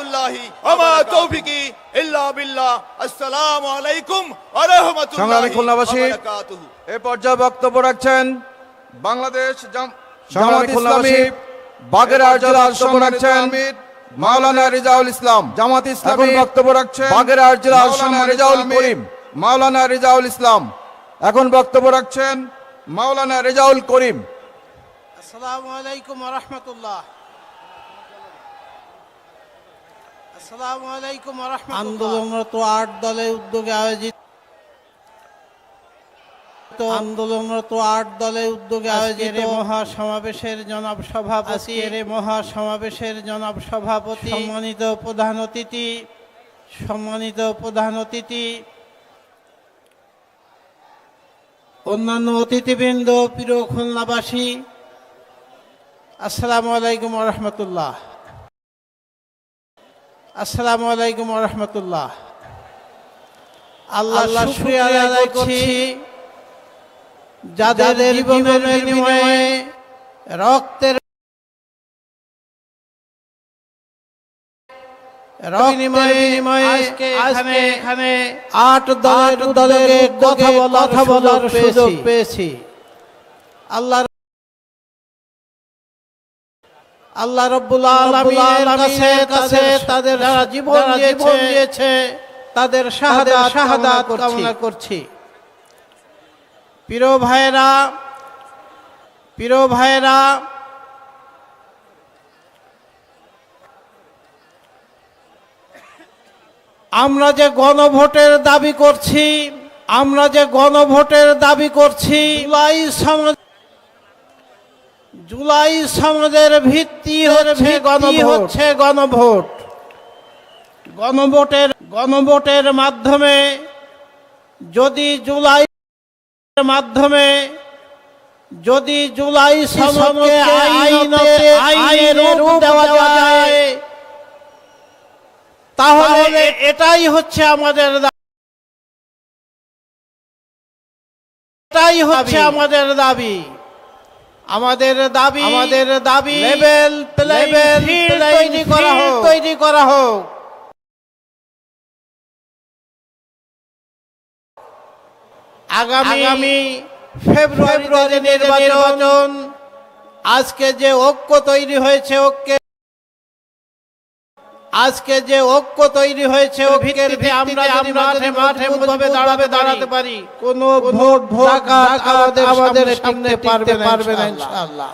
রহমতুল্লাহি ওমা তৌফিকি ইল্লা বিল্লাহ। আসসালামু আলাইকুম ওয়া রাহমাতুল্লাহি সংগ্রামী খুলনাবাসী। এ পর্যায়ে বক্তব্য রাখছেন বাংলাদেশ জামাত ইসলামী বাগেরহাট জেলার রাখছেন মাওলানা রিজাউল ইসলাম। জামাত এখন ইসলামী বক্তব্য রাখছেন বাগেরহাট জেলার মাওলানা রিজাউল করিম। মাওলানা রিজাউল ইসলাম। এখন বক্তব্য রাখছেন মাওলানা রিজাউল করিম। আসসালামু আলাইকুম রহমতুল্লাহ আসসালামু আলাইকুম আন্দোলনরত আট দলের উদ্যোগে আয়োজিত আন্দোলনরত আট দলের উদ্যোগে আয়োজিত মহাসমাবেশের জনাব সভাপতি মহাসমাবেশের জনাব সভাপতি সম্মানিত প্রধান অতিথি সম্মানিত প্রধান অতিথি অন্যান্য অতিথিবৃন্দ প্রিয় খুলনাবাসী আসসালামু আলাইকুম রহমতুল্লাহ। আসসালামু আলাইকুম রহমতুল্লাহ। আল্লাহ আল্লাহ শুক্রিয়া আদায় করছি। যাদের জীবনের বিনিময়ে রক্তের আট দলের দলের কথা বলার সুযোগ পেয়েছি। আল্লাহ আল্লাহ রব্বুল আলামিনের কাছে কাছে তাদের যারা জীবন দিয়েছে তাদের কামনা করছি। প্রিয় ভাইরা প্রিয় ভাইরা আমরা যে গণভোটের দাবি করছি আমরা যে গণভোটের দাবি করছি জুলাই সমাজ জুলাই সমাজের ভিত্তি হচ্ছে গণভোট। হচ্ছে গণভোট। গণভোটের গণভোটের মাধ্যমে যদি জুলাই মাধ্যমে যদি জুলাই সমাজকে আইনতে আইনের রূপ দেওয়া যায় তাহলে এটাই হচ্ছে আমাদের এটাই হচ্ছে আমাদের দাবি। আমাদের দাবি আমাদের দাবি লেভেল লেভেল তৈরি করা হোক। তৈরি করা হোক। আগামী ফেব্রুয়ারি নির্বাচন আজকে যে ঐক্য তৈরি হয়েছে ঐক্যে আজকে যে ঐক্য তৈরি হয়েছে ভিত্তিতে আমরা যদি মাঠে মাঠে ভাবে দাঁড়াবে দাঁড়াতে পারি কোন ভোট ভোট আমাদের আমাদের সামনে পারবে পারবে না ইনশাআল্লাহ।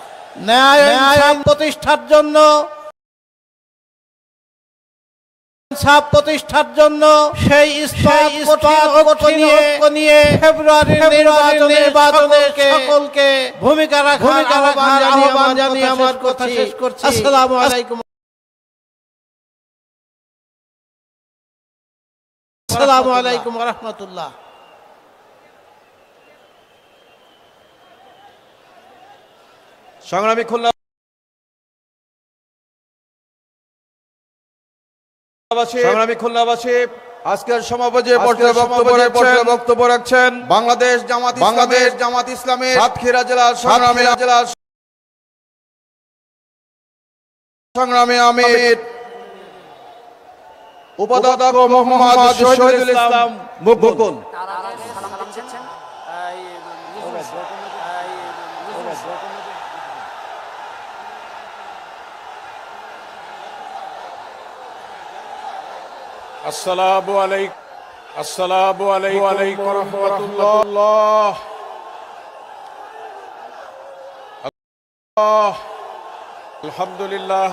ন্যায় ন্যায় প্রতিষ্ঠার জন্য প্রতিষ্ঠার জন্য সেই নিয়ে নিয়ে ফেব্রুয়ারি নির্বাচনে সকলকে ভূমিকা রাখা ভূমিকা আমার কথা শেষ করছি। আসসালামু আলাইকুম। আসসালামু আলাইকুম রহমতুল্লাহ। সংগ্রামী খুলনা সংগ্রামী খুলনাবাসী আজকের সমাবেশে পর্যায়ে বক্তব্য রাখছেন বক্তব্য রাখছেন বাংলাদেশ জামাত বাংলাদেশ জামাত ইসলামের সাতক্ষীরা জেলার সংগ্রামী জেলার সংগ্রামী আমির। উপাধ্যক্ষ মোহাম্মদ শহীদুল ইসলাম মুকুল। আসসালামু আলহামদুলিল্লাহ।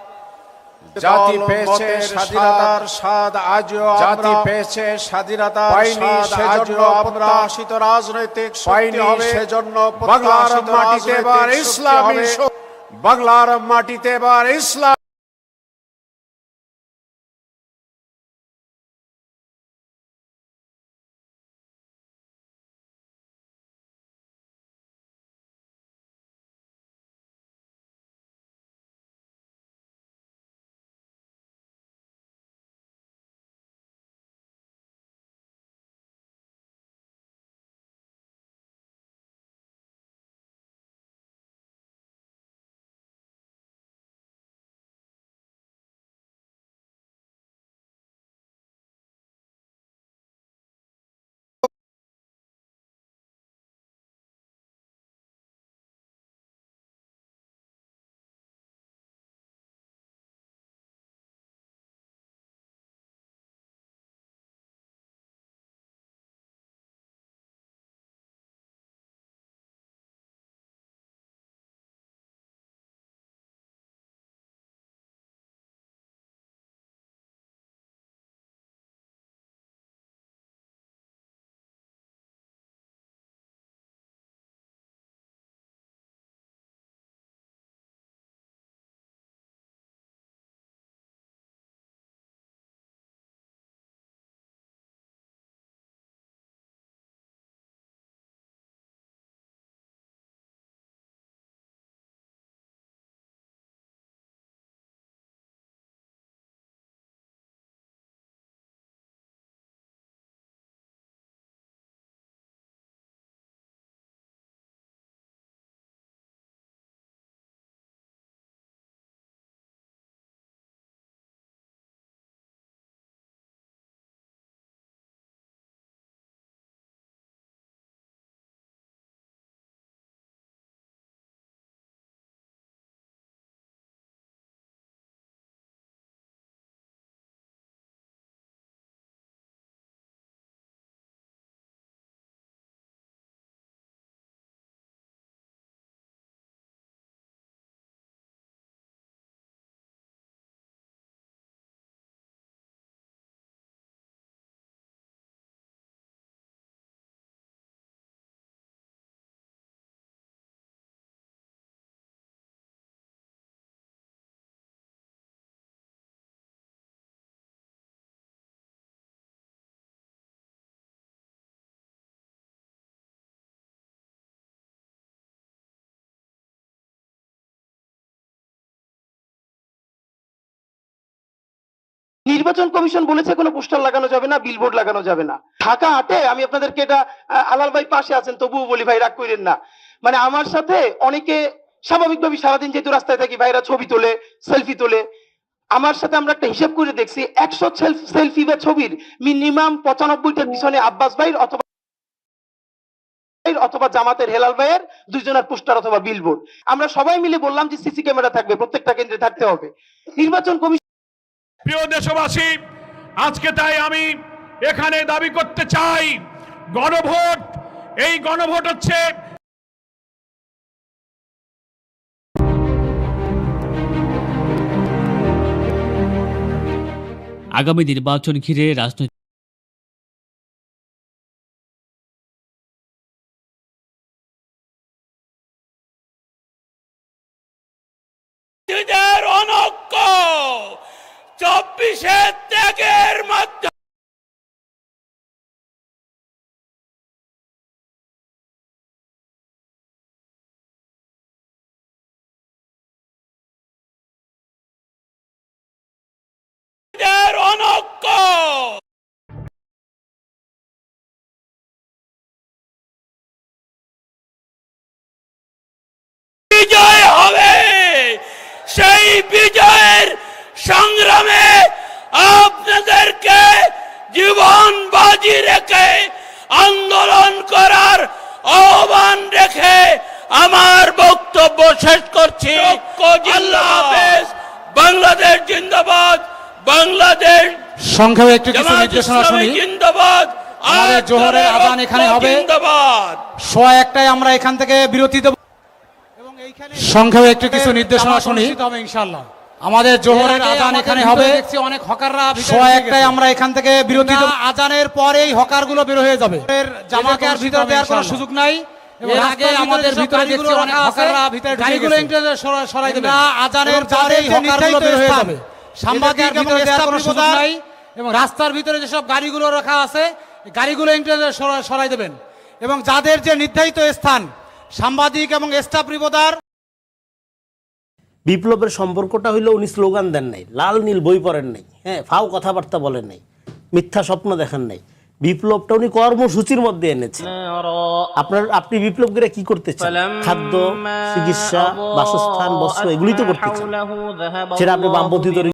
জাতি পেয়েছে স্বাধীনতার স্বাদ আজও জাতি পেয়েছে স্বাধীনতা পাইনি সেজন্য প্রত্যাশিত রাজনৈতিক পাইনি সেজন্য বাংলার মাটিতে এবার ইসলামী বাংলার মাটিতে এবার ইসলাম নির্বাচন কমিশন বলেছে কোনো পোস্টার লাগানো যাবে না বিলবোর্ড লাগানো যাবে না। ঢাকা হাটে, আমি আপনাদেরকে এটা আলাল ভাই পাশে আছেন, তবুও বলি, ভাই, রাগ করেন না। মানে আমার সাথে অনেকে স্বাভাবিকভাবে সারাদিন যেহেতু রাস্তায় থাকি, ভাইরা ছবি তোলে সেলফি তোলে, আমার সাথে আমরা একটা হিসাব করে দেখছি, একশো সেলফি বা ছবির মিনিমাম পঁচানব্বইটার পিছনে আব্বাস ভাইয়ের অথবা অথবা জামাতের হেলাল ভাইয়ের দুইজনের পোস্টার অথবা বিলবোর্ড আমরা সবাই মিলে বললাম যে, সিসি ক্যামেরা থাকবে, প্রত্যেকটা কেন্দ্রে থাকতে হবে। নির্বাচন কমিশন প্রিয় দেশবাসী, আজকে তাই আমি এখানে দাবি করতে চাই, গণভোট, এই গণভোট হচ্ছে আগামী নির্বাচন ঘিরে রাজনৈতিক চব্বিশে ত্যাগের মাধ্যমে বিজয় হবে। সেই বিজয়ের সংগ্রামে আপনাদেরকে জীবন বাজি রেখে আন্দোলন করার আহ্বান রেখে আমার বক্তব্য শেষ করছি। বাংলাদেশ জিন্দাবাদ। বাংলাদেশ সংক্ষেপে একটু কিছু নির্দেশনা শুনি। জিন্দাবাদ। আমাদের আর জোহরের আজান এখানে হবে। জিন্দাবাদ। সোয়া একটাই আমরা এখান থেকে বিরতি দেব। এবং এইখানে সংক্ষেপে একটু কিছু নির্দেশনা শুনি। ইনশাআল্লাহ। আমাদের জোহরের আজান এখানে হবে। দেখছি অনেক হকাররা সোয়া একটাই আমরা এখান থেকে বিরতি আজানের পরেই হকারগুলো বের হয়ে যাবে। জামাকে আর ভিতরে দেওয়ার কোনো সুযোগ নাই। আগে আমাদের ভিতরে দেখছি অনেক হকাররা ভিতরে গাড়িগুলো ইন্টারনেট সরাই দেবে। আজানের পরেই হকারগুলো বের হয়ে যাবে। সাংবাদিক ভিতরে দেওয়ার কোনো সুযোগ নাই। এবং রাস্তার ভিতরে যেসব গাড়িগুলো রাখা আছে গাড়িগুলো ইন্টারনেট সরাই দেবেন। এবং যাদের যে নির্ধারিত স্থান সাংবাদিক এবং স্টাফ রিপোর্টার বিপ্লবের সম্পর্কটা হইল উনি স্লোগান দেন নাই, লাল নীল বই পড়েন নাই হ্যাঁ ফাও কথাবার্তা বলেন নাই, মিথ্যা স্বপ্ন দেখেন নাই। বিপ্লবটা উনি কর্মসূচির মধ্যে এনেছেন। আপনার, আপনি বিপ্লব করে কি করতে চান? খাদ্য, চিকিৎসা, বাসস্থান, বস্ত্র এগুলি তো করতে চান। সেটা আপনি বামপন্থী